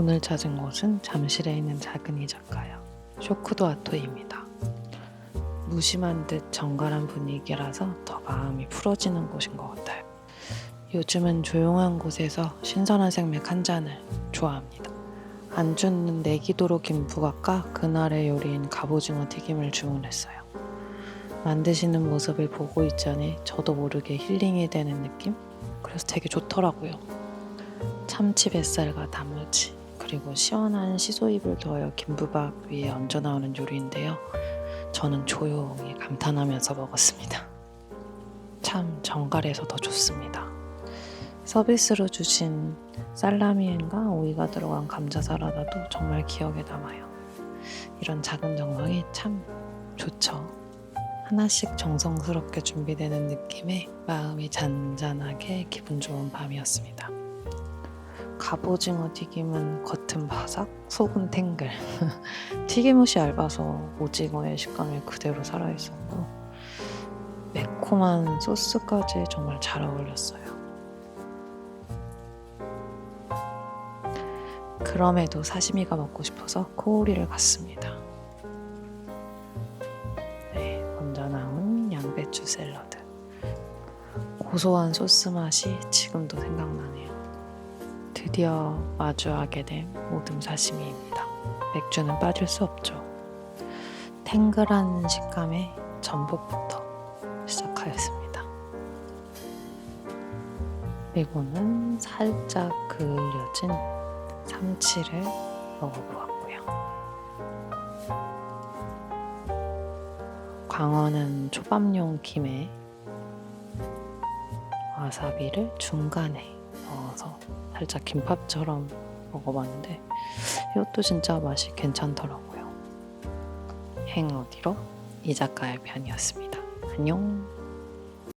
오늘 찾은 곳은 잠실에 있는 작은 이자카야 쇼쿠도 아토이입니다. 무심한 듯 정갈한 분위기라서 더 마음이 풀어지는 곳인 것 같아요. 요즘은 조용한 곳에서 신선한 생맥 한 잔을 좋아합니다. 안주는 내기도로 김부각과 그날의 요리인 갑오징어 튀김을 주문했어요. 만드시는 모습을 보고 있자니 저도 모르게 힐링이 되는 느낌? 그래서 되게 좋더라고요. 참치 뱃살과 단무지 그리고 시원한 시소잎을 더하여 김부박 위에 얹어 나오는 요리인데요. 저는 조용히 감탄하면서 먹었습니다. 참 정갈해서 더 좋습니다. 서비스로 주신 살라미엔과 오이가 들어간 감자 사라다도 정말 기억에 남아요. 이런 작은 정성이 참 좋죠. 하나씩 정성스럽게 준비되는 느낌에 마음이 잔잔하게 기분 좋은 밤이었습니다. 갑오징어 튀김은 겉은 바삭, 속은 탱글. 튀김옷이 얇아서 오징어의 식감이 그대로 살아있었고 매콤한 소스까지 정말 잘 어울렸어요. 그럼에도 사시미가 먹고 싶어서 코오리를 갔습니다. 네, 먼저 나온 양배추 샐러드. 고소한 소스 맛이 지금도 생각나네요. 드디어 마주하게 된 모듬 사시미입니다. 맥주는 빠질 수 없죠. 탱글한 식감에 전복부터 시작하였습니다. 그리고는 살짝 그을려진 삼치를 먹어보았고요. 광어는 초밥용 김에 와사비를 중간에 넣어서 살짝 김밥처럼 먹어봤는데 이것도 진짜 맛이 괜찮더라고요. 행 어디로 이자카야 편이었습니다. 안녕.